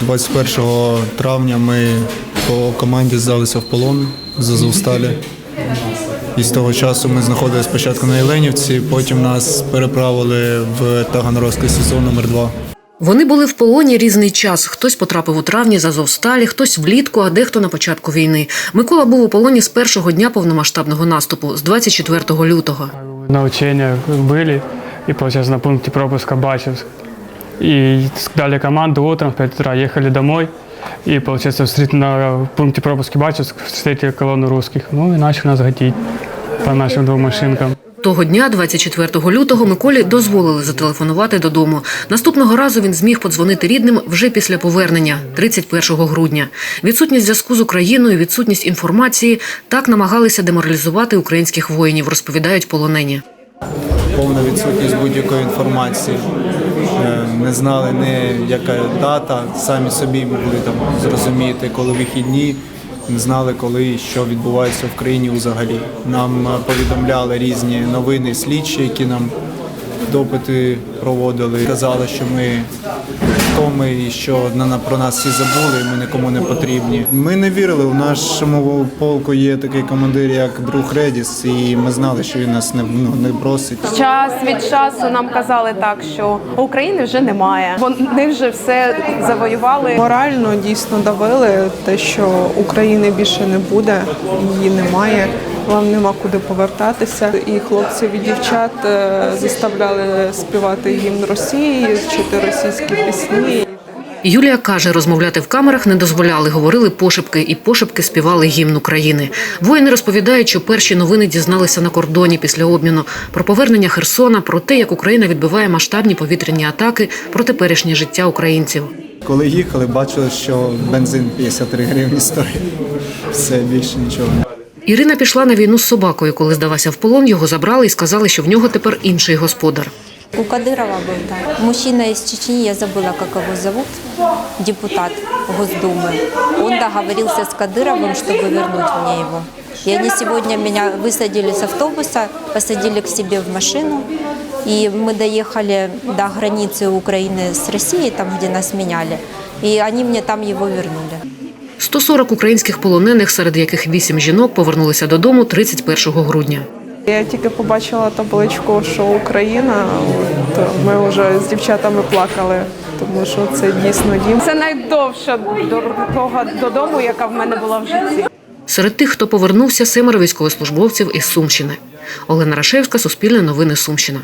21 травня ми по команді здалися в полон з Азовсталі. І з того часу ми знаходилися спочатку на Єленівці, потім нас переправили в Таганрозький СІЗО номер 2 Вони були в полоні різний час. Хтось потрапив у травні з Азовсталі, хтось влітку, а дехто на початку війни. Микола був у полоні з першого дня повномасштабного наступу, з 24 лютого. На учениях были, и, получается, на пункте пропуска Бачевск. И дали команду утром в 5 утра, ехали домой. И, получается, на пункте пропуска Бачевск встретили колонну русских. Ну и начали нас гатить по нашим двум машинкам. Того дня, 24 лютого, Миколі дозволили зателефонувати додому. Наступного разу він зміг подзвонити рідним вже після повернення, 31 грудня. Відсутність зв'язку з Україною, відсутність інформації так намагалися деморалізувати українських воїнів, розповідають полонені. Повна відсутність будь-якої інформації. Е, Не знали не яка дата, самі собі могли там зрозуміти, коли вихідні, не знали, коли і що відбувається в країні взагалі. Нам е, повідомляли різні новини, слідчі, які нам допити проводили. Казали, що ми хто ми і що на, на- про нас всі забули, і ми нікому не потрібні. Ми не вірили. У нашому полку є такий командир, як друг Редіс, і ми знали, що він нас не, ну, не бросить. Час від часу нам казали так, що України вже немає. Вони вже все завоювали. Морально дійсно давили те, що України більше не буде, її немає. Вам нема куди повертатися. І хлопців і дівчат е, заставляли співати гімн Росії, вчити російські пісні. Юлія каже, розмовляти в камерах не дозволяли, говорили пошепки, і пошепки співали гімн України. Воїни розповідають, що перші новини дізналися на кордоні після обміну про повернення Херсона, про те, як Україна відбиває масштабні повітряні атаки про теперішнє життя українців. Коли їхали, бачили, що бензин 53 гривні стоїть. Все більше нічого. Ірина пішла на війну з собакою. Коли здалася в полон, його забрали і сказали, що в нього тепер інший господар. У Кадырова был, да. Мужчина из Чечни, я забыла, как его зовут, депутат Госдумы. Он договорился с Кадыровым, чтобы вернуть мне его. И они сегодня меня высадили с автобуса, посадили к себе в машину. И мы доехали до границы Украины с Россией, там, где нас меняли. И они мне там его вернули. 140 українських полонених, серед яких вісім жінок, повернулися додому 31 грудня. Я тільки побачила табличку, що Україна. От ми вже з дівчатами плакали, тому що це дійсно дім. Це найдовша дорога додому, яка в мене була в житті. Серед тих, хто повернувся, семеро військовослужбовців із Сумщини. Олена Рашевська, Суспільне новини Сумщина.